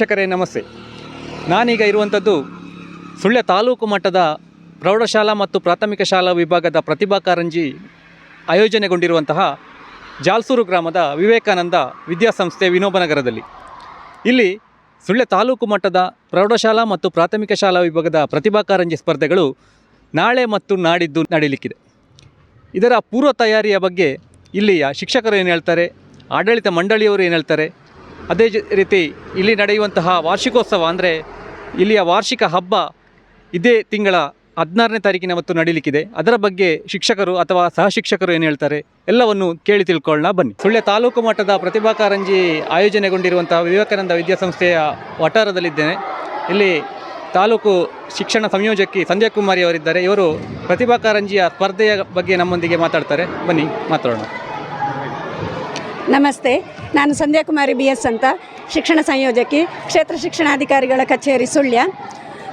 ವೀಕ್ಷಕರೇ, ನಮಸ್ತೆ. ನಾನೀಗ ಇರುವಂಥದ್ದು ಸುಳ್ಯ ತಾಲೂಕು ಮಟ್ಟದ ಪ್ರೌಢಶಾಲಾ ಮತ್ತು ಪ್ರಾಥಮಿಕ ಶಾಲಾ ವಿಭಾಗದ ಪ್ರತಿಭಾ ಕಾರಂಜಿ ಆಯೋಜನೆಗೊಂಡಿರುವಂತಹ ಜಾಲ್ಸೂರು ಗ್ರಾಮದ ವಿವೇಕಾನಂದ ವಿದ್ಯಾಸಂಸ್ಥೆ ವಿನೋಬನಗರದಲ್ಲಿ. ಇಲ್ಲಿ ಸುಳ್ಯ ತಾಲೂಕು ಮಟ್ಟದ ಪ್ರೌಢಶಾಲಾ ಮತ್ತು ಪ್ರಾಥಮಿಕ ಶಾಲಾ ವಿಭಾಗದ ಪ್ರತಿಭಾ ಕಾರಂಜಿ ಸ್ಪರ್ಧೆಗಳು ನಾಳೆ ಮತ್ತು ನಾಡಿದ್ದು ನಡೀಲಿಕ್ಕಿದೆ ಇದರ ಪೂರ್ವ ತಯಾರಿಯ ಬಗ್ಗೆ ಇಲ್ಲಿಯ ಶಿಕ್ಷಕರು ಏನು ಹೇಳ್ತಾರೆ, ಆಡಳಿತ ಮಂಡಳಿಯವರು ಏನು ಹೇಳ್ತಾರೆ ಅದೇ ರೀತಿ ಇಲ್ಲಿ ನಡೆಯುವಂತಹ ವಾರ್ಷಿಕೋತ್ಸವ ಅಂದರೆ ಇಲ್ಲಿಯ ವಾರ್ಷಿಕ ಹಬ್ಬ ಇದೇ ತಿಂಗಳ ಹದಿನಾರನೇ ತಾರೀಕಿನ ಮತ್ತು ನಡೀಲಿಕ್ಕಿದೆ. ಅದರ ಬಗ್ಗೆ ಶಿಕ್ಷಕರು ಅಥವಾ ಸಹ ಶಿಕ್ಷಕರು ಏನು ಹೇಳ್ತಾರೆ? ಎಲ್ಲವನ್ನು ಕೇಳಿ ತಿಳ್ಕೊಳ್ಳೋಣ, ಬನ್ನಿ. ಸುಳ್ಯ ತಾಲೂಕು ಮಟ್ಟದ ಪ್ರತಿಭಾ ಕಾರಂಜಿ ಆಯೋಜನೆಗೊಂಡಿರುವಂತಹ ವಿವೇಕಾನಂದ ವಿದ್ಯಾಸಂಸ್ಥೆಯ ವಠಾರದಲ್ಲಿದ್ದೇನೆ. ಇಲ್ಲಿ ತಾಲೂಕು ಶಿಕ್ಷಣ ಸಂಯೋಜಕಿ ಸಂಧ್ಯಾ ಕುಮಾರಿ ಅವರಿದ್ದಾರೆ. ಇವರು ಪ್ರತಿಭಾ ಕಾರಂಜಿಯ ಸ್ಪರ್ಧೆಯ ಬಗ್ಗೆ ನಮ್ಮೊಂದಿಗೆ ಮಾತಾಡ್ತಾರೆ. ಬನ್ನಿ, ಮಾತಾಡೋಣ. ನಮಸ್ತೆ ನಾನು ಸಂಧ್ಯಾ ಕುಮಾರಿ ಬಿ ಎಸ್ ಅಂತ ಶಿಕ್ಷಣ ಸಂಯೋಜಕಿ ಕ್ಷೇತ್ರ ಶಿಕ್ಷಣಾಧಿಕಾರಿಗಳ ಕಚೇರಿ ಸುಳ್ಯ.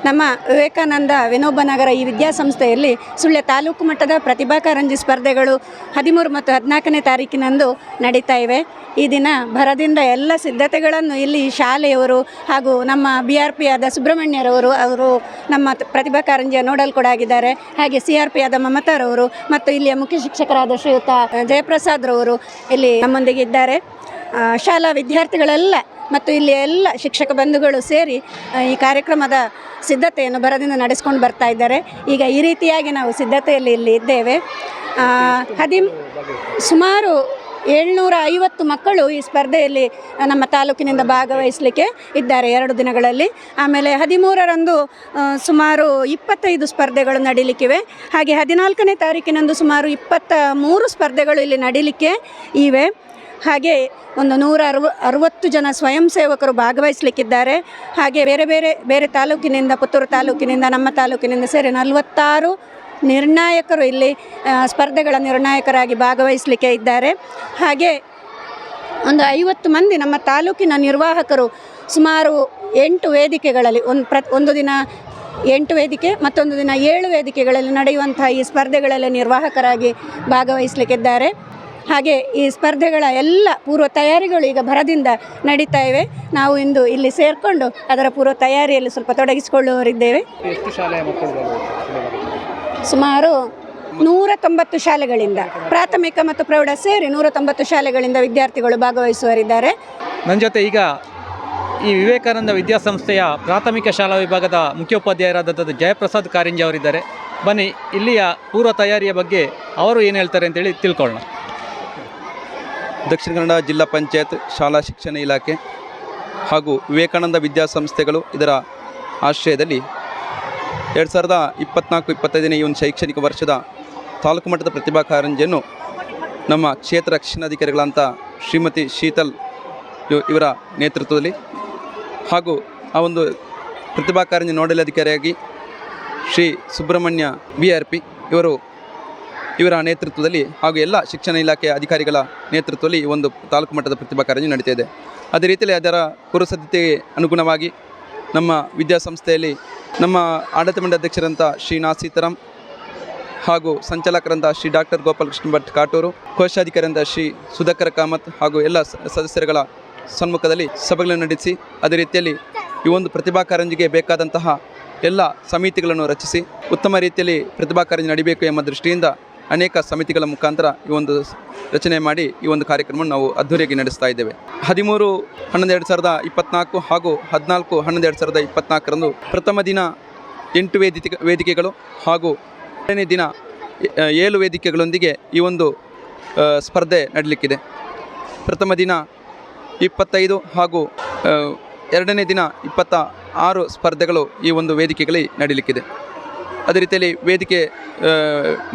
ನಮ್ಮ ವಿವೇಕಾನಂದ ವಿನೋಬನಗರ ಈ ವಿದ್ಯಾಸಂಸ್ಥೆಯಲ್ಲಿ ಸುಳ್ಯ ತಾಲೂಕು ಮಟ್ಟದ ಪ್ರತಿಭಾ ಕಾರಂಜಿ ಸ್ಪರ್ಧೆಗಳು ಹದಿಮೂರು ಮತ್ತು ಹದಿನಾಲ್ಕನೇ ತಾರೀಕಿನಂದು ನಡೀತಾ ಇವೆ. ಈ ದಿನ ಭರದಿಂದ ಎಲ್ಲ ಸಿದ್ಧತೆಗಳನ್ನು ಇಲ್ಲಿ ಶಾಲೆಯವರು ಹಾಗೂ ನಮ್ಮ ಬಿ ಆರ್ ಪಿ ಆದ ಸುಬ್ರಹ್ಮಣ್ಯರವರು, ಅವರು ನಮ್ಮ ಪ್ರತಿಭಾ ಕಾರಂಜಿಯ ನೋಡಲ್ ಕೂಡ ಆಗಿದ್ದಾರೆ. ಹಾಗೆ ಸಿ ಆರ್ ಪಿ ಆದ ಮಮತಾರವರು ಮತ್ತು ಇಲ್ಲಿಯ ಮುಖ್ಯ ಶಿಕ್ಷಕರಾದ ಶ್ರೀಯುತ ಜಯಪ್ರಸಾದ್ರವರು ಇಲ್ಲಿ ನಮ್ಮೊಂದಿಗೆ ಇದ್ದಾರೆ. ಶಾಲಾ ವಿದ್ಯಾರ್ಥಿಗಳೆಲ್ಲ ಮತ್ತು ಇಲ್ಲಿ ಎಲ್ಲ ಶಿಕ್ಷಕ ಬಂಧುಗಳು ಸೇರಿ ಈ ಕಾರ್ಯಕ್ರಮದ ಸಿದ್ಧತೆಯನ್ನು ಭರದಿಂದ ನಡೆಸ್ಕೊಂಡು ಬರ್ತಾ ಇದ್ದಾರೆ. ಈಗ ಈ ರೀತಿಯಾಗಿ ನಾವು ಸಿದ್ಧತೆಯಲ್ಲಿ ಇಲ್ಲಿ ಇದ್ದೇವೆ. ಹದಿಮ್, ಸುಮಾರು ಏಳ್ನೂರ ಐವತ್ತು ಮಕ್ಕಳು ಈ ಸ್ಪರ್ಧೆಯಲ್ಲಿ ನಮ್ಮ ತಾಲೂಕಿನಿಂದ ಭಾಗವಹಿಸಲಿಕ್ಕೆ ಇದ್ದಾರೆ ಎರಡು ದಿನಗಳಲ್ಲಿ. ಆಮೇಲೆ ಹದಿಮೂರರಂದು ಸುಮಾರು ಇಪ್ಪತ್ತೈದು ಸ್ಪರ್ಧೆಗಳು ನಡೀಲಿಕ್ಕಿವೆ. ಹಾಗೆ ಹದಿನಾಲ್ಕನೇ ತಾರೀಕಿನಂದು ಸುಮಾರು ಇಪ್ಪತ್ತ ಮೂರು ಸ್ಪರ್ಧೆಗಳು ಇಲ್ಲಿ ನಡೀಲಿಕ್ಕೆ ಇವೆ. ಹಾಗೆ ಒಂದು ನೂರ ಅರವ ಅರವತ್ತು ಜನ ಸ್ವಯಂ ಸೇವಕರು ಭಾಗವಹಿಸಲಿಕ್ಕಿದ್ದಾರೆ. ಹಾಗೆ ಬೇರೆ ಬೇರೆ ಬೇರೆ ತಾಲೂಕಿನಿಂದ, ಪುತ್ತೂರು ತಾಲೂಕಿನಿಂದ, ನಮ್ಮ ತಾಲೂಕಿನಿಂದ ಸೇರಿ ನಲವತ್ತಾರು ನಿರ್ಣಾಯಕರು ಇಲ್ಲಿ ಸ್ಪರ್ಧೆಗಳ ನಿರ್ಣಾಯಕರಾಗಿ ಭಾಗವಹಿಸಲಿಕ್ಕೆ ಇದ್ದಾರೆ. ಹಾಗೆ ಒಂದು ಐವತ್ತು ಮಂದಿ ನಮ್ಮ ತಾಲೂಕಿನ ನಿರ್ವಾಹಕರು ಸುಮಾರು ಎಂಟು ವೇದಿಕೆಗಳಲ್ಲಿ, ಒಂದು ಪ್ರ ಒಂದು ದಿನ ಎಂಟು ವೇದಿಕೆ ಮತ್ತೊಂದು ದಿನ ಏಳು ವೇದಿಕೆಗಳಲ್ಲಿ ನಡೆಯುವಂಥ ಈ ಸ್ಪರ್ಧೆಗಳಲ್ಲಿ ನಿರ್ವಾಹಕರಾಗಿ ಭಾಗವಹಿಸಲಿಕ್ಕಿದ್ದಾರೆ. ಹಾಗೆ ಈ ಸ್ಪರ್ಧೆಗಳ ಎಲ್ಲ ಪೂರ್ವ ತಯಾರಿಗಳು ಈಗ ಭರದಿಂದ ನಡೀತಾ ಇವೆ. ನಾವು ಇಂದು ಇಲ್ಲಿ ಸೇರಿಕೊಂಡು ಅದರ ಪೂರ್ವ ತಯಾರಿಯಲ್ಲಿ ಸ್ವಲ್ಪ ತೊಡಗಿಸಿಕೊಳ್ಳುವವರಿದ್ದೇವೆ. ಸುಮಾರು ನೂರ ತೊಂಬತ್ತು ಶಾಲೆಗಳಿಂದ ಪ್ರಾಥಮಿಕ ಮತ್ತು ಪ್ರೌಢ ಸೇರಿ ನೂರ ತೊಂಬತ್ತು ಶಾಲೆಗಳಿಂದ ವಿದ್ಯಾರ್ಥಿಗಳು ಭಾಗವಹಿಸುವರಿದ್ದಾರೆ ನನ್ನ ಜೊತೆ ಈಗ ಈ ವಿವೇಕಾನಂದ ವಿದ್ಯಾಸಂಸ್ಥೆಯ ಪ್ರಾಥಮಿಕ ಶಾಲಾ ವಿಭಾಗದ ಮುಖ್ಯೋಪಾಧ್ಯಾಯರಾದಂಥದ್ದು ಜಯಪ್ರಸಾದ್ ಕಾರಿಂಜಿ ಅವರಿದ್ದಾರೆ. ಬನ್ನಿ ಇಲ್ಲಿಯ ಪೂರ್ವ ತಯಾರಿಯ ಬಗ್ಗೆ ಅವರು ಏನು ಹೇಳ್ತಾರೆ ಅಂತೇಳಿ ತಿಳ್ಕೊಳ್ಳೋಣ. ದಕ್ಷಿಣ ಕನ್ನಡ ಜಿಲ್ಲಾ ಪಂಚಾಯತ್ ಶಾಲಾ ಶಿಕ್ಷಣ ಇಲಾಖೆ ಹಾಗೂ ವಿವೇಕಾನಂದ ವಿದ್ಯಾಸಂಸ್ಥೆಗಳು ಇದರ ಆಶ್ರಯದಲ್ಲಿ ಎರಡು ಸಾವಿರದ ಇಪ್ಪತ್ನಾಲ್ಕು ಇಪ್ಪತ್ತೈದನೇ ಈ ಒಂದು ಶೈಕ್ಷಣಿಕ ವರ್ಷದ ತಾಲೂಕು ಮಟ್ಟದ ಪ್ರತಿಭಾ ಕಾರಂಜಿಯನ್ನು ನಮ್ಮ ಕ್ಷೇತ್ರ ರಕ್ಷಣಾಧಿಕಾರಿಗಳಂಥ ಶ್ರೀಮತಿ ಶೀತಲ್ ಇವ್- ಇವರ ನೇತೃತ್ವದಲ್ಲಿ ಹಾಗೂ ಆ ಒಂದು ಪ್ರತಿಭಾ ಕಾರಂಜಿ ನೋಡಲ್ ಅಧಿಕಾರಿಯಾಗಿ ಶ್ರೀ ಸುಬ್ರಹ್ಮಣ್ಯ ಬಿ ಇವರು ಇವರ ನೇತೃತ್ವದಲ್ಲಿ ಹಾಗೂ ಎಲ್ಲ ಶಿಕ್ಷಣ ಇಲಾಖೆ ಅಧಿಕಾರಿಗಳ ನೇತೃತ್ವದಲ್ಲಿ ಈ ಒಂದು ತಾಲೂಕು ಮಟ್ಟದ ಪ್ರತಿಭಾ ಕಾರಂಜಿ ನಡೀತಾ ಇದೆ. ಅದೇ ರೀತಿಯಲ್ಲಿ ಅದರ ಪೂರ್ವಸಿದ್ಧತೆಗೆ ಅನುಗುಣವಾಗಿ ನಮ್ಮ ವಿದ್ಯಾಸಂಸ್ಥೆಯಲ್ಲಿ ನಮ್ಮ ಆಡಳಿತ ಮಂಡಳಿ ಅಧ್ಯಕ್ಷರಂಥ ಶ್ರೀ ಸೀತಾರಾಮ್ ಹಾಗೂ ಸಂಚಾಲಕರಂಥ ಶ್ರೀ ಡಾಕ್ಟರ್ ಗೋಪಾಲಕೃಷ್ಣ ಭಟ್ ಕಾಟೂರು, ಕೋಶಾಧಿಕಾರಿಯಂಥ ಶ್ರೀ ಸುಧಾಕರ್ ಕಾಮತ್ ಹಾಗೂ ಎಲ್ಲ ಸದಸ್ಯರುಗಳ ಸಮ್ಮುಖದಲ್ಲಿ ಸಭೆಗಳನ್ನು ನಡೆಸಿ, ಅದೇ ರೀತಿಯಲ್ಲಿ ಈ ಒಂದು ಪ್ರತಿಭಾ ಕಾರಂಜಿಗೆ ಬೇಕಾದಂತಹ ಎಲ್ಲ ಸಮಿತಿಗಳನ್ನು ರಚಿಸಿ, ಉತ್ತಮ ರೀತಿಯಲ್ಲಿ ಪ್ರತಿಭಾ ಕಾರಂಜಿ ನಡೀಬೇಕು ಎಂಬ ದೃಷ್ಟಿಯಿಂದ ಅನೇಕ ಸಮಿತಿಗಳ ಮುಖಾಂತರ ಈ ಒಂದು ರಚನೆ ಮಾಡಿ ಈ ಒಂದು ಕಾರ್ಯಕ್ರಮವನ್ನು ನಾವು ಅದ್ಧೂರಿಯಾಗಿ ನಡೆಸ್ತಾ ಇದ್ದೇವೆ. ಹದಿಮೂರು ಹನ್ನೊಂದು ಎರಡು ಸಾವಿರದ ಇಪ್ಪತ್ನಾಲ್ಕು ಹಾಗೂ ಹದಿನಾಲ್ಕು ಹನ್ನೊಂದು ಎರಡು ಸಾವಿರದ ಇಪ್ಪತ್ನಾಲ್ಕರಂದು ಪ್ರಥಮ ದಿನ ಎಂಟು ವೇದಿಕೆ ವೇದಿಕೆಗಳು ಹಾಗೂ ಎರಡನೇ ದಿನ ಏಳು ವೇದಿಕೆಗಳೊಂದಿಗೆ ಈ ಒಂದು ಸ್ಪರ್ಧೆ ನಡಲಿಕ್ಕಿದೆ. ಪ್ರಥಮ ದಿನ ಇಪ್ಪತ್ತೈದು ಹಾಗೂ ಎರಡನೇ ದಿನ ಇಪ್ಪತ್ತ ಆರು ಸ್ಪರ್ಧೆಗಳು ಈ ಒಂದು ವೇದಿಕೆಗಳಲ್ಲಿ ನಡೀಲಿಕ್ಕಿದೆ. ಅದೇ ರೀತಿಯಲ್ಲಿ ವೇದಿಕೆ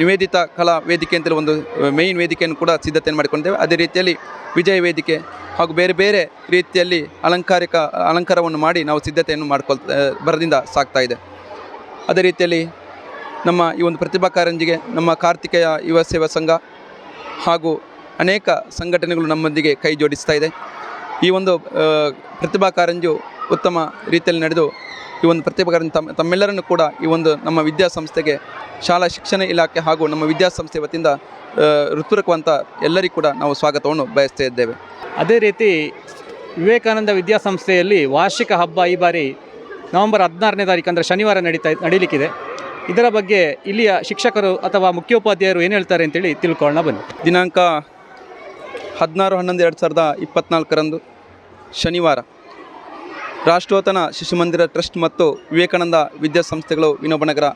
ನಿವೇದಿತ ಕಲಾ ವೇದಿಕೆ ಅಂತೇಳಿ ಒಂದು ಮೇಯ್ನ್ ವೇದಿಕೆಯನ್ನು ಕೂಡ ಸಿದ್ಧತೆಯನ್ನು ಮಾಡಿಕೊಂಡಿದ್ದೇವೆ. ಅದೇ ರೀತಿಯಲ್ಲಿ ವಿಜಯ ವೇದಿಕೆ ಹಾಗೂ ಬೇರೆ ಬೇರೆ ರೀತಿಯಲ್ಲಿ ಅಲಂಕಾರಿಕ, ಅಲಂಕಾರವನ್ನು ಮಾಡಿ ನಾವು ಸಿದ್ಧತೆಯನ್ನು ಮಾಡ್ಕೊಳ್ತಾ ಬರದಿಂದ ಸಾಕ್ತಾ ಇದೆ. ಅದೇ ರೀತಿಯಲ್ಲಿ ನಮ್ಮ ಈ ಒಂದು ಪ್ರತಿಭಾ ಕಾರಂಜಿಗೆ ನಮ್ಮ ಕಾರ್ತಿಕೇಯ ಯುವ ಸೇವಾ ಸಂಘ ಹಾಗೂ ಅನೇಕ ಸಂಘಟನೆಗಳು ನಮ್ಮೊಂದಿಗೆ ಕೈ ಜೋಡಿಸ್ತಾ ಇದೆ. ಈ ಒಂದು ಪ್ರತಿಭಾ ಕಾರಂಜು ಉತ್ತಮ ರೀತಿಯಲ್ಲಿ ನಡೆದು ಈ ಒಂದು ಪ್ರತಿಭೆಗಳನ್ನು ತಮ್ಮ ತಮ್ಮೆಲ್ಲರನ್ನು ಕೂಡ ಈ ಒಂದು ನಮ್ಮ ವಿದ್ಯಾಸಂಸ್ಥೆಗೆ ಶಾಲಾ ಶಿಕ್ಷಣ ಇಲಾಖೆ ಹಾಗೂ ನಮ್ಮ ವಿದ್ಯಾಸಂಸ್ಥೆ ವತಿಯಿಂದ ಋತುರಕುವಂಥ ಎಲ್ಲರಿಗೂ ಕೂಡ ನಾವು ಸ್ವಾಗತವನ್ನು ಬಯಸ್ತಾ ಇದ್ದೇವೆ. ಅದೇ ರೀತಿ ವಿವೇಕಾನಂದ ವಿದ್ಯಾಸಂಸ್ಥೆಯಲ್ಲಿ ವಾರ್ಷಿಕ ಹಬ್ಬ ಈ ಬಾರಿ ನವೆಂಬರ್ ಹದಿನಾರನೇ ತಾರೀಕು ಅಂದರೆ ಶನಿವಾರ ನಡೀತಾ ನಡೀಲಿಕ್ಕಿದೆ. ಇದರ ಬಗ್ಗೆ ಇಲ್ಲಿಯ ಶಿಕ್ಷಕರು ಅಥವಾ ಮುಖ್ಯೋಪಾಧ್ಯಾಯರು ಏನು ಹೇಳ್ತಾರೆ ಅಂತೇಳಿ ತಿಳ್ಕೊಳ್ಳೋಣ ಬನ್ನಿ. ದಿನಾಂಕ ಹದಿನಾರು ಹನ್ನೊಂದು ಎರಡು ಸಾವಿರದ ಇಪ್ಪತ್ತ್ನಾಲ್ಕರಂದು ಶನಿವಾರ. ರಾಷ್ಟ್ರೋತ್ತನ ಶಿಶು ಮಂದಿರ ಟ್ರಸ್ಟ್ ಮತ್ತು ವಿವೇಕಾನಂದ ವಿದ್ಯಾಸಂಸ್ಥೆಗಳು ವಿನೋಬನಗರ,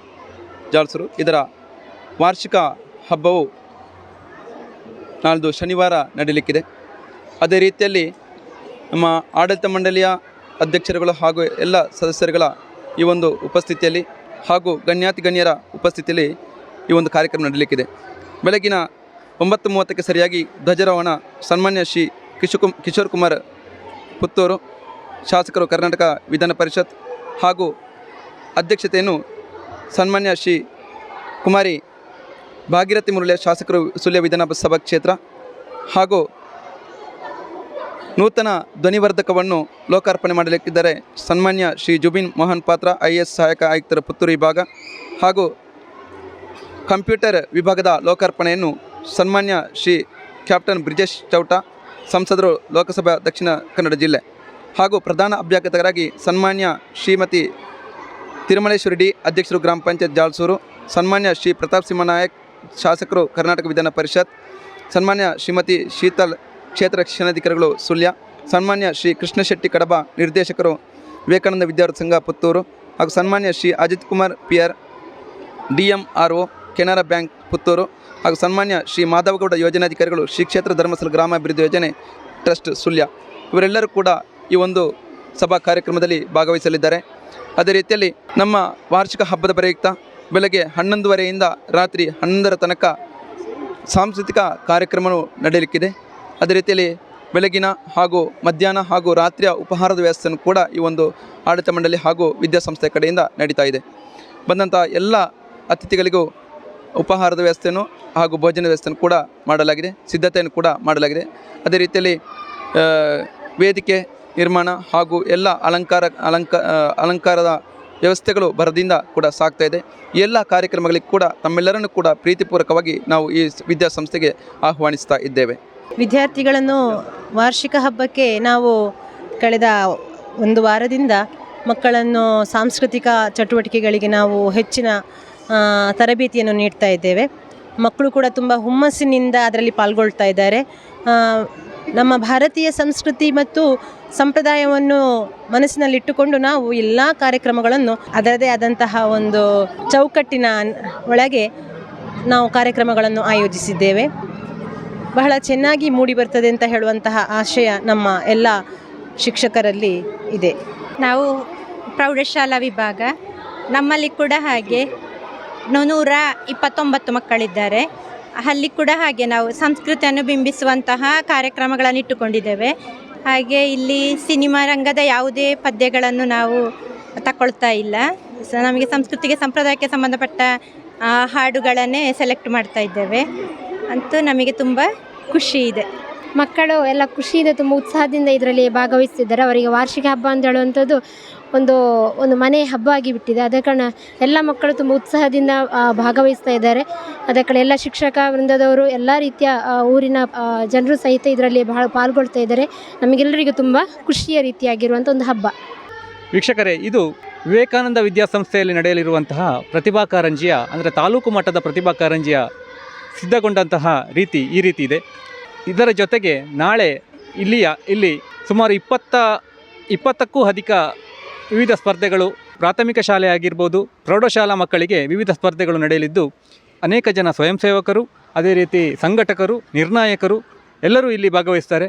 ಜಾಲಸರು. ಇದರ ವಾರ್ಷಿಕ ಹಬ್ಬವು ನಾಳ್ದು ಶನಿವಾರ ನಡೀಲಿಕ್ಕಿದೆ ಅದೇ ರೀತಿಯಲ್ಲಿ ನಮ್ಮ ಆಡಳಿತ ಮಂಡಳಿಯ ಅಧ್ಯಕ್ಷರುಗಳು ಹಾಗೂ ಎಲ್ಲ ಸದಸ್ಯರುಗಳ ಈ ಒಂದು ಉಪಸ್ಥಿತಿಯಲ್ಲಿ ಹಾಗೂ ಗಣ್ಯಾತಿ ಗಣ್ಯರ ಉಪಸ್ಥಿತಿಯಲ್ಲಿ ಈ ಒಂದು ಕಾರ್ಯಕ್ರಮ ನಡೀಲಿಕ್ಕಿದೆ ಬೆಳಗಿನ ಒಂಬತ್ತು ಮೂವತ್ತಕ್ಕೆ ಸರಿಯಾಗಿ ಧ್ವಜಾರೋಹಣ ಸನ್ಮಾನ್ಯ ಶ್ರೀ ಕಿಶುಕು ಕಿಶೋರ್ ಕುಮಾರ್ ಪುತ್ತೂರು ಶಾಸಕರು ಕರ್ನಾಟಕ ವಿಧಾನ ಪರಿಷತ್ ಹಾಗೂ ಅಧ್ಯಕ್ಷತೆಯನ್ನು ಸನ್ಮಾನ್ಯ ಶ್ರೀ ಕುಮಾರಿ ಭಾಗೀರಥಿ ಮುರುಳಿಯ ಶಾಸಕರು ಸುಳ್ಯ ವಿಧಾನಸಭಾ ಕ್ಷೇತ್ರ ಹಾಗೂ ನೂತನ ಧ್ವನಿವರ್ಧಕವನ್ನು ಲೋಕಾರ್ಪಣೆ ಮಾಡಲಿಕ್ಕಿದ್ದಾರೆ ಸನ್ಮಾನ್ಯ ಶ್ರೀ ಜುಬಿನ್ ಮೋಹನ್ ಪಾತ್ರ ಐ ಎಸ್ ಸಹಾಯಕ ಆಯುಕ್ತರ ಪುತ್ತೂರು ವಿಭಾಗ ಹಾಗೂ ಕಂಪ್ಯೂಟರ್ ವಿಭಾಗದ ಲೋಕಾರ್ಪಣೆಯನ್ನು ಸನ್ಮಾನ್ಯ ಶ್ರೀ ಕ್ಯಾಪ್ಟನ್ ಬ್ರಿಜೇಶ್ ಚೌಟ, ಸಂಸದರು ಲೋಕಸಭಾ ದಕ್ಷಿಣ ಕನ್ನಡ ಜಿಲ್ಲೆ. ಹಾಗೂ ಪ್ರಧಾನ ಅಭ್ಯಾಗತರಾಗಿ ಸನ್ಮಾನ್ಯ ಶ್ರೀಮತಿ ತಿರುಮಲೇಶ್ವರಿ ಡಿ ಅಧ್ಯಕ್ಷರು ಗ್ರಾಮ ಪಂಚಾಯತ್ ಜಾಲ್ಸೂರು, ಸನ್ಮಾನ್ಯ ಶ್ರೀ ಪ್ರತಾಪ್ ಸಿಂಹ ನಾಯಕ್ ಶಾಸಕರು ಕರ್ನಾಟಕ ವಿಧಾನ ಪರಿಷತ್, ಸನ್ಮಾನ್ಯ ಶ್ರೀಮತಿ ಶೀತಲ್ ಕ್ಷೇತ್ರ ಶಿಕ್ಷಣಾಧಿಕಾರಿಗಳು ಸುಳ್ಯ, ಸನ್ಮಾನ್ಯ ಶ್ರೀ ಕೃಷ್ಣ ಶೆಟ್ಟಿ ಕಡಬ ನಿರ್ದೇಶಕರು ವಿವೇಕಾನಂದ ವಿದ್ಯಾರ್ಥಿ ಸಂಘ ಪುತ್ತೂರು ಹಾಗೂ ಸನ್ಮಾನ್ಯ Shri Ajith Kumar P R D M R O Canara bank Puttur ಹಾಗೂ ಸನ್ಮಾನ್ಯ ಶ್ರೀ ಮಾಧವಗೌಡ ಯೋಜನಾಧಿಕಾರಿಗಳು ಶ್ರೀ ಕ್ಷೇತ್ರ ಧರ್ಮಸ್ಥಳ ಗ್ರಾಮಾಭಿವೃದ್ಧಿ ಯೋಜನೆ ಟ್ರಸ್ಟ್ ಸುಳ್ಯ. ಇವರೆಲ್ಲರೂ ಕೂಡ ಈ ಒಂದು ಸಭಾ ಕಾರ್ಯಕ್ರಮದಲ್ಲಿ ಭಾಗವಹಿಸಲಿದ್ದಾರೆ. ಅದೇ ರೀತಿಯಲ್ಲಿ ನಮ್ಮ ವಾರ್ಷಿಕ ಹಬ್ಬದ ಪ್ರಯುಕ್ತ ಬೆಳಗ್ಗೆ ಹನ್ನೊಂದುವರೆಯಿಂದ ರಾತ್ರಿ ಹನ್ನೊಂದರ ತನಕ ಸಾಂಸ್ಕೃತಿಕ ಕಾರ್ಯಕ್ರಮವು ನಡೆಯಲಿಕ್ಕಿದೆ. ಅದೇ ರೀತಿಯಲ್ಲಿ ಬೆಳಗಿನ ಹಾಗೂ ಮಧ್ಯಾಹ್ನ ಹಾಗೂ ರಾತ್ರಿಯ ಉಪಹಾರದ ವ್ಯವಸ್ಥೆಯನ್ನು ಕೂಡ ಈ ಒಂದು ಆಡಳಿತ ಮಂಡಳಿ ಹಾಗೂ ವಿದ್ಯಾಸಂಸ್ಥೆ ಕಡೆಯಿಂದ ನಡೀತಾ ಇದೆ. ಬಂದಂಥ ಎಲ್ಲ ಅತಿಥಿಗಳಿಗೂ ಉಪಹಾರದ ವ್ಯವಸ್ಥೆಯನ್ನು ಹಾಗೂ ಭೋಜನ ವ್ಯವಸ್ಥೆಯನ್ನು ಕೂಡ ಮಾಡಲಾಗಿದೆ. ಸಿದ್ಧತೆಯನ್ನು ಕೂಡ ಮಾಡಲಾಗಿದೆ. ಅದೇ ರೀತಿಯಲ್ಲಿ ವೇದಿಕೆ ನಿರ್ಮಾಣ ಹಾಗೂ ಎಲ್ಲ ಅಲಂಕಾರ, ಅಲಂಕ ಅಲಂಕಾರದ ವ್ಯವಸ್ಥೆಗಳು ಭರದಿಂದ ಕೂಡ ಸಾಗ್ತಾ ಇದೆ. ಎಲ್ಲ ಕಾರ್ಯಕ್ರಮಗಳಿಗೆ ಕೂಡ ತಮ್ಮೆಲ್ಲರನ್ನು ಕೂಡ ಪ್ರೀತಿಪೂರ್ವಕವಾಗಿ ನಾವು ಈ ವಿದ್ಯಾಸಂಸ್ಥೆಗೆ ಆಹ್ವಾನಿಸ್ತಾ ಇದ್ದೇವೆ. ವಿದ್ಯಾರ್ಥಿಗಳನ್ನು ವಾರ್ಷಿಕ ಹಬ್ಬಕ್ಕೆ ನಾವು ಕಳೆದ ಒಂದು ವಾರದಿಂದ ಮಕ್ಕಳನ್ನು ಸಾಂಸ್ಕೃತಿಕ ಚಟುವಟಿಕೆಗಳಿಗೆ ನಾವು ಹೆಚ್ಚಿನ ತರಬೇತಿಯನ್ನು ನೀಡ್ತಾ ಇದ್ದೇವೆ. ಮಕ್ಕಳು ಕೂಡ ತುಂಬ ಹುಮ್ಮಸ್ಸಿನಿಂದ ಅದರಲ್ಲಿ ಪಾಲ್ಗೊಳ್ತಾ ಇದ್ದಾರೆ. ನಮ್ಮ ಭಾರತೀಯ ಸಂಸ್ಕೃತಿ ಮತ್ತು ಸಂಪ್ರದಾಯವನ್ನು ಮನಸ್ಸಿನಲ್ಲಿಟ್ಟುಕೊಂಡು ನಾವು ಎಲ್ಲ ಕಾರ್ಯಕ್ರಮಗಳನ್ನು ಅದರದೇ ಆದಂತಹ ಒಂದು ಚೌಕಟ್ಟಿನ ಒಳಗೆ ನಾವು ಕಾರ್ಯಕ್ರಮಗಳನ್ನು ಆಯೋಜಿಸಿದ್ದೇವೆ. ಬಹಳ ಚೆನ್ನಾಗಿ ಮೂಡಿ ಬರ್ತದೆ ಅಂತ ಹೇಳುವಂತಹ ಆಶಯ ನಮ್ಮ ಎಲ್ಲ ಶಿಕ್ಷಕರಲ್ಲಿ ಇದೆ. ನಾವು ಪ್ರೌಢಶಾಲಾ ವಿಭಾಗ, ನಮ್ಮಲ್ಲಿ ಕೂಡ ಹಾಗೆ ನೂರ ಇಪ್ಪತ್ತೊಂಬತ್ತು ಮಕ್ಕಳಿದ್ದಾರೆ. ಅಲ್ಲಿ ಕೂಡ ಹಾಗೆ ನಾವು ಸಂಸ್ಕೃತಿಯನ್ನು ಬಿಂಬಿಸುವಂತಹ ಕಾರ್ಯಕ್ರಮಗಳನ್ನು ಇಟ್ಟುಕೊಂಡಿದ್ದೇವೆ. ಹಾಗೆ ಇಲ್ಲಿ ಸಿನಿಮಾ ರಂಗದ ಯಾವುದೇ ಪದ್ಯಗಳನ್ನು ನಾವು ತಗೊಳ್ತಾ ಇಲ್ಲ. ನಮಗೆ ಸಂಸ್ಕೃತಿಗೆ ಸಂಪ್ರದಾಯಕ್ಕೆ ಸಂಬಂಧಪಟ್ಟ ಹಾಡುಗಳನ್ನೇ ಸೆಲೆಕ್ಟ್ ಮಾಡ್ತಾ ಇದ್ದೇವೆ. ಅಂತೂ ನಮಗೆ ತುಂಬ ಖುಷಿ ಇದೆ. ಮಕ್ಕಳು ಎಲ್ಲ ಖುಷಿಯಿಂದ, ತುಂಬ ಉತ್ಸಾಹದಿಂದ ಇದರಲ್ಲಿ ಭಾಗವಹಿಸ್ತಿದ್ದಾರೆ. ಅವರಿಗೆ ವಾರ್ಷಿಕ ಹಬ್ಬ ಅಂತ ಹೇಳುವಂಥದ್ದು ಒಂದು ಒಂದು ಮನೆ ಹಬ್ಬ ಆಗಿಬಿಟ್ಟಿದೆ. ಅದೇ ಕಾರಣ ಎಲ್ಲ ಮಕ್ಕಳು ತುಂಬ ಉತ್ಸಾಹದಿಂದ ಭಾಗವಹಿಸ್ತಾ ಇದ್ದಾರೆ. ಅದೇ ಕಾರಣ ಎಲ್ಲ ಶಿಕ್ಷಕ ವೃಂದದವರು ಎಲ್ಲ ರೀತಿಯ ಊರಿನ ಜನರು ಸಹಿತ ಇದರಲ್ಲಿ ಬಹಳ ಪಾಲ್ಗೊಳ್ತಾ ಇದ್ದಾರೆ. ನಮಗೆಲ್ಲರಿಗೂ ತುಂಬ ಖುಷಿಯ ರೀತಿಯಾಗಿರುವಂಥ ಒಂದು ಹಬ್ಬ. ವೀಕ್ಷಕರೇ, ಇದು ವಿವೇಕಾನಂದ ವಿದ್ಯಾಸಂಸ್ಥೆಯಲ್ಲಿ ನಡೆಯಲಿರುವಂತಹ ಪ್ರತಿಭಾ ಕಾರಂಜಿಯ, ಅಂದರೆ ತಾಲೂಕು ಮಟ್ಟದ ಪ್ರತಿಭಾ ಕಾರಂಜಿಯ ಸಿದ್ಧಗೊಂಡಂತಹ ರೀತಿ, ಈ ರೀತಿ ಇದೆ. ಇದರ ಜೊತೆಗೆ ನಾಳೆ ಇಲ್ಲಿಯ, ಇಲ್ಲಿ ಸುಮಾರು ಇಪ್ಪತ್ತ, ಇಪ್ಪತ್ತಕ್ಕೂ ಅಧಿಕ ವಿವಿಧ ಸ್ಪರ್ಧೆಗಳು ಪ್ರಾಥಮಿಕ ಶಾಲೆ ಆಗಿರ್ಬೋದು ಪ್ರೌಢಶಾಲಾ ಮಕ್ಕಳಿಗೆ ವಿವಿಧ ಸ್ಪರ್ಧೆಗಳು ನಡೆಯಲಿದ್ದು, ಅನೇಕ ಜನ ಸ್ವಯಂ ಸೇವಕರು ಅದೇ ರೀತಿ ಸಂಘಟಕರು, ನಿರ್ಣಾಯಕರು ಎಲ್ಲರೂ ಇಲ್ಲಿ ಭಾಗವಹಿಸ್ತಾರೆ.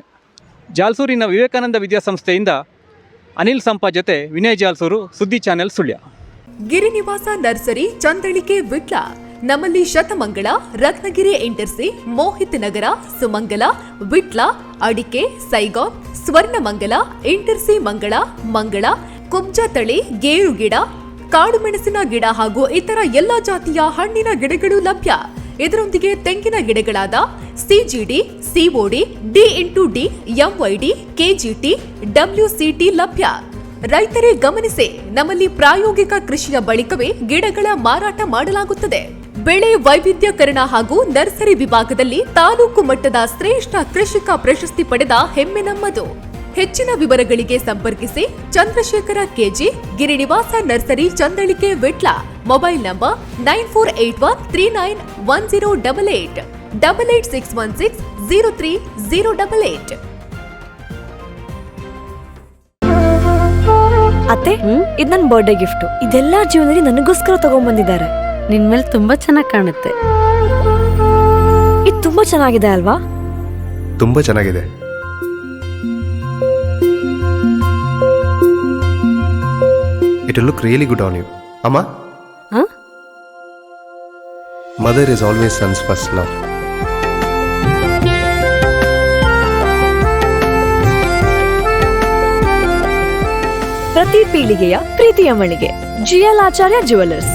ಜಾಲ್ಸೂರಿನ ವಿವೇಕಾನಂದ ವಿದ್ಯಾಸಂಸ್ಥೆಯಿಂದ ಅನಿಲ್ ಸಂಪ ಜೊತೆ ವಿನಯ್ ಜಾಲ್ಸೂರು, ಸುದ್ದಿ ಚಾನೆಲ್ ಸುಳ್ಯ. ಗಿರಿನಿವಾಸ ನರ್ಸರಿ, ಚಂದಳಿಕೆ ವಿಟ್ಲ, ನಮ್ಮಲ್ಲಿ ಶತಮಂಗಳ ರತ್ನಗಿರಿ ಎಂಟರ್ಸಿ ಮೋಹಿತ್ ನಗರ, ಸುಮಂಗಲ, ವಿಟ್ಲ, ಅಡಿಕೆ ಸೈಗಾನ್ ಸ್ವರ್ಣಮಂಗಲ ಎಂಟರ್ಸಿ ಮಂಗಳ ಮಂಗಳ ಕುಬ್ಜ ತಳಿ, ಗೇರು ಗಿಡ, ಕಾಡು ಮೆಣಸಿನ ಗಿಡ ಹಾಗೂ ಇತರ ಎಲ್ಲ ಜಾತಿಯ ಹಣ್ಣಿನ ಗಿಡಗಳು ಲಭ್ಯ. ಇದರೊಂದಿಗೆ ತೆಂಗಿನ ಗಿಡಗಳಾದ CGD COD D into D MYD KGT WCT ಲಭ್ಯ. ರೈತರೇ ಗಮನಿಸಿ, ನಮ್ಮಲ್ಲಿ ಪ್ರಾಯೋಗಿಕ ಕೃಷಿಯ ಬಳಿಕವೇ ಗಿಡಗಳ ಮಾರಾಟ ಮಾಡಲಾಗುತ್ತದೆ. ಬೆಳೆ ವೈವಿಧ್ಯಕರಣ ಹಾಗೂ ನರ್ಸರಿ ವಿಭಾಗದಲ್ಲಿ ತಾಲೂಕು ಮಟ್ಟದ ಶ್ರೇಷ್ಠ ಕೃಷಿಕ ಪ್ರಶಸ್ತಿ ಪಡೆದ ಹೆಮ್ಮೆ ನಮ್ಮದು. ಹೆಚ್ಚಿನ ವಿವರಗಳಿಗೆ ಸಂಪರ್ಕಿಸಿ Chandrashekara KG Girinivasa nursery Chandalike Vitla. Mobile number nine four eight one three nine one zero double eight double eight six one six zero three zero double eight. ಅತ್ತೆ ಇದು ನನ್ನ ಬರ್ಡೇ ಗಿಫ್ಟ್ ಇದೆಲ್ಲ ಜೀವನದಲ್ಲಿ ನನಗೋಸ್ಕರ ತಗೊಂಡ್ಬಂದಿದ್ದಾರೆ ನಿನ್ ಮೇಲೆ ತುಂಬಾ ಚೆನ್ನಾಗಿ ಕಾಣುತ್ತೆ. ಇದು ತುಂಬಾ ಚೆನ್ನಾಗಿದೆ ಅಲ್ವಾ? ತುಂಬಾ ಚೆನ್ನಾಗಿದೆ. It look really good on you ಅಮ್ಮ ಹ? Mother is always sons first love ಪ್ರತಿ ಪೀಳಿಗೆಯ ಪ್ರೀತಿಯ ಮಳಿಗೆ ಜಿಎಲ್ ಆಚಾರ್ಯ ಜುವೆಲ್ಲರ್ಸ್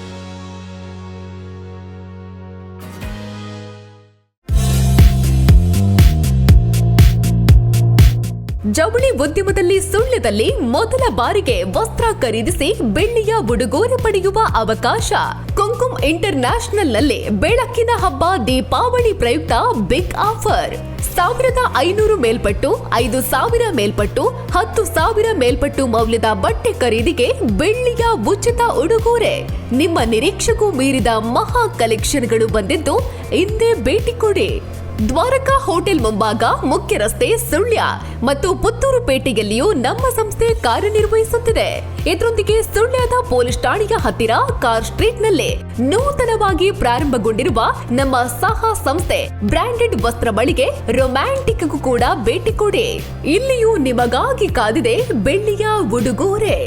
ಜವಳಿ ಉದ್ಯಮದಲ್ಲಿ ಸುಳ್ಯದಲ್ಲಿ ಮೊದಲ ಬಾರಿಗೆ ವಸ್ತ್ರ ಖರೀದಿಸಿ ಬೆಳ್ಳಿಯ ಉಡುಗೊರೆ ಪಡೆಯುವ ಅವಕಾಶ. ಕುಂಕುಮ್ ಇಂಟರ್ ಬೆಳಕಿನ ಹಬ್ಬ ದೀಪಾವಳಿ ಪ್ರಯುಕ್ತ ಬಿಗ್ ಆಫರ್ ಸಾವಿರದ ಐನೂರು ಮೇಲ್ಪಟ್ಟು, ಐದು ಸಾವಿರ ಮೇಲ್ಪಟ್ಟು, ಹತ್ತು ಸಾವಿರ ಮೇಲ್ಪಟ್ಟು ಮೌಲ್ಯದ ಬಟ್ಟೆ ಖರೀದಿಗೆ ಬೆಳ್ಳಿಯ ಉಚಿತ ಉಡುಗೊರೆ. ನಿಮ್ಮ ನಿರೀಕ್ಷೆಗೂ ಮೀರಿದ ಮಹಾ ಕಲೆಕ್ಷನ್ಗಳು ಬಂದಿದ್ದು, ಹಿಂದೆ ಭೇಟಿ ಕೊಡಿ. ದ್ವಾರಕಾ ಹೋಟೆಲ್ ಮುಂಭಾಗ ಮುಖ್ಯ ರಸ್ತೆ ಸುಳ್ಯ ಮತ್ತು ಪುತ್ತೂರು ಪೇಟೆಯಲ್ಲಿಯೂ ನಮ್ಮ ಸಂಸ್ಥೆ ಕಾರ್ಯನಿರ್ವಹಿಸುತ್ತಿದೆ. ಇದರೊಂದಿಗೆ ಸುಳ್ಯದ ಪೊಲೀಸ್ ಠಾಣೆಯ ಹತ್ತಿರ ಕಾರ್ ಸ್ಟ್ರೀಟ್ನಲ್ಲಿ ನೂತನವಾಗಿ ಪ್ರಾರಂಭಗೊಂಡಿರುವ ನಮ್ಮ ಸಹ ಸಂಸ್ಥೆ ಬ್ರಾಂಡೆಡ್ ವಸ್ತ್ರ ಬಳಿಗೆ ರೊಮ್ಯಾಂಟಿಕ್ ಕೂಡ ಭೇಟಿ ಕೊಡಿ. ಇಲ್ಲಿಯೂ ನಿಮಗಾಗಿ ಕಾದಿದೆ ಬೆಳ್ಳಿಯ ಉಡುಗೊರೆ.